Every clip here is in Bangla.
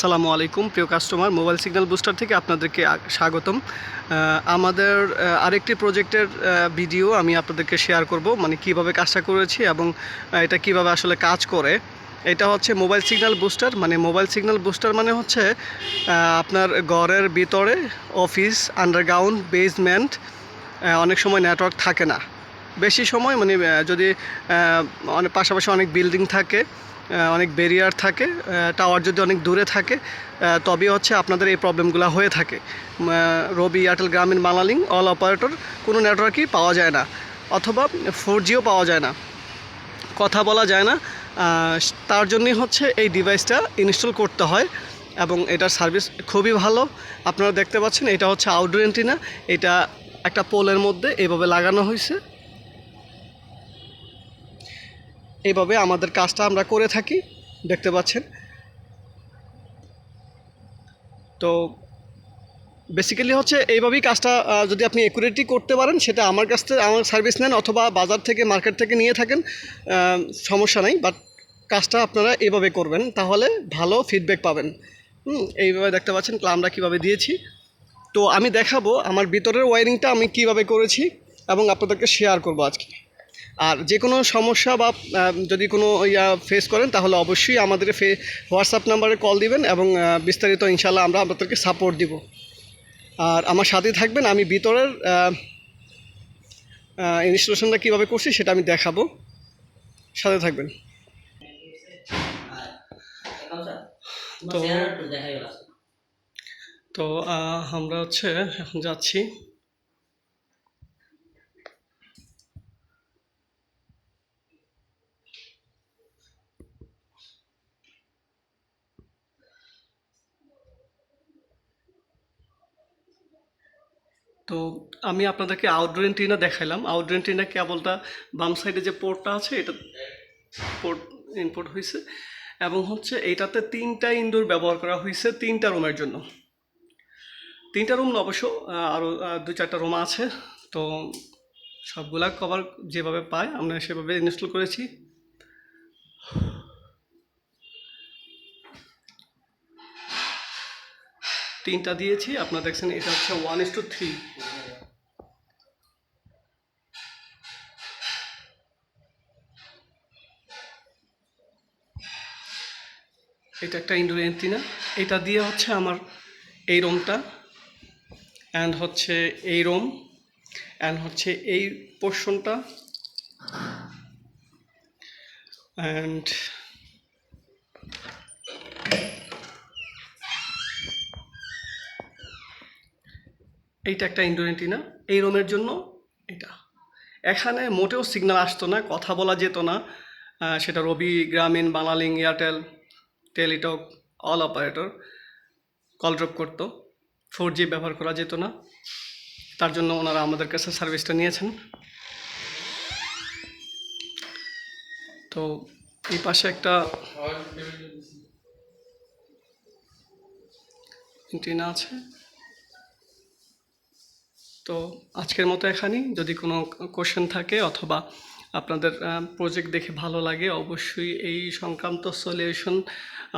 সালামু আলাইকুম, প্রিয় কাস্টমার মোবাইল সিগন্যাল বুস্টার থেকে আপনাদেরকে স্বাগতম। আমাদের আরেকটি প্রজেক্টের ভিডিও আমি আপনাদেরকে শেয়ার করব মানে কীভাবে কাজটা করেছি এবং এটা কীভাবে আসলে কাজ করে। এটা হচ্ছে মোবাইল সিগন্যাল বুস্টার মানে মোবাইল সিগন্যাল বুস্টার মানে হচ্ছে আপনার ঘরের ভিতরে অফিস আন্ডারগ্রাউন্ড বেসমেন্ট অনেক সময় নেটওয়ার্ক থাকে না। বেশি সময় মানে যদি অনেক পাশাপাশি অনেক বিল্ডিং থাকে অনেক ব্যারিয়ার থাকে টাওয়ার যদি অনেক দূরে থাকে তবে হচ্ছে আপনাদের এই প্রবলেমগুলো হয়ে থাকে। রবি এয়ারটেল গ্রামীণ বাংলালিং অল অপারেটর কোনো নেটওয়ার্কই পাওয়া যায় না, অথবা ফোর জিও পাওয়া যায় না। কথা বলা যায় না তার জন্যই হচ্ছে এই ডিভাইসটা ইনস্টল করতে হয়, এবং এটার সার্ভিস খুবই ভালো। আপনারা দেখতে পাচ্ছেন, এটা হচ্ছে আউটডোর এন্টিনা এটা একটা পোলের মধ্যে এভাবে লাগানো হয়েছে। এইভাবে আমাদের কাজটা আমরা করে থাকি, দেখতে পাচ্ছেন। তো বেসিক্যালি হচ্ছে এইভাবেই কাজটা যদি আপনি একুরেটলি করতে পারেন, সেটা আমার কাছ থেকে, আমার সার্ভিস নেন অথবা বাজার থেকে মার্কেট থেকে নিয়ে থাকেন সমস্যা নাই। বাট কাজটা আপনারা এইভাবে করবেন, তাহলে ভালো ফিডব্যাক পাবেন। হুম, এইভাবে দেখতে পাচ্ছেন আমরা কীভাবে দিয়েছি। তো আমি দেখাবো, আমার ভিতরের ওয়ারিংটা আমি কীভাবে করেছি এবং আপনাদেরকে শেয়ার করব আজকে। আর যে কোনো সমস্যা বা যদি কোনো ইয়া ফেস করেন তাহলে অবশ্যই আমাদের ফে হোয়াটসঅ্যাপ নাম্বারে কল দিবেন এবং বিস্তারিত ইনশাল্লাহ আমরা আপনাদেরকে সাপোর্ট দিব। আর আমার সাথে থাকবেন আমি ভিতরের ইনস্টলেশনটা কীভাবে করছি সেটা আমি দেখাবো। সাথে থাকবেন। তো- তো আমরা হচ্ছে এখন যাচ্ছি। তো আমি আপনাদেরকে আউটডোর এন্টিনা দেখাইলাম। আউটডোর এন্টিনা কেবলটা বাম সাইডে যে পোর্টটা আছে, এটা পোর্ট ইনপোর্ট হয়েছে এবং হচ্ছে এইটাতে তিনটা ইনডোর ব্যবহার করা হয়েছে তিনটা রুমের জন্য। তিনটা রুম অবশ্য আরও দু চারটা রুম আছে। তো সবগুলা কভার যেভাবে পায়, আমরা সেভাবে ইনস্টল করেছি। তিনটা দিয়েছি, আপনারা দেখছেন এটা হচ্ছে ওয়ান ইস টু থ্রি এটা একটা ইনডোর এন্টিনা এটা দিয়ে হচ্ছে আমার এই রুমটা অ্যান্ড হচ্ছে এই রুম অ্যান্ড হচ্ছে এই পোর্শনটা অ্যান্ড এইটা একটা ইনডোর এন্টিনা এই রুমের জন্য এটা। এখানে মোটেও সিগনাল আসতো না, কথা বলা যেত না। সেটা Robi, Grameen Banglalink Airtel, Teletalk all operator call drop করতো। ফোর জি ব্যবহার করা যেত না। তার জন্য ওনারা আমাদের কাছে সার্ভিসটা নিয়েছেন। তো এই পাশে একটা আছে। তো আজকের মতো এখানেই। যদি কোনো কোশ্চেন থাকে অথবা আপনাদের প্রজেক্ট দেখে ভালো লাগে, অবশ্যই এই সংক্রান্ত সলিউশন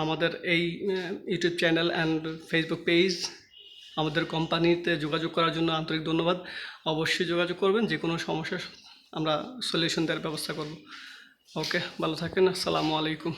আমাদের এই YouTube channel and Facebook page আমাদের কোম্পানিতে যোগাযোগ করার জন্য আন্তরিক ধন্যবাদ। অবশ্যই যোগাযোগ করবেন যে কোনো সমস্যার আমরা সলিউশন দেওয়ার ব্যবস্থা করব। ওকে ভালো থাকেন আসসালামু আলাইকুম।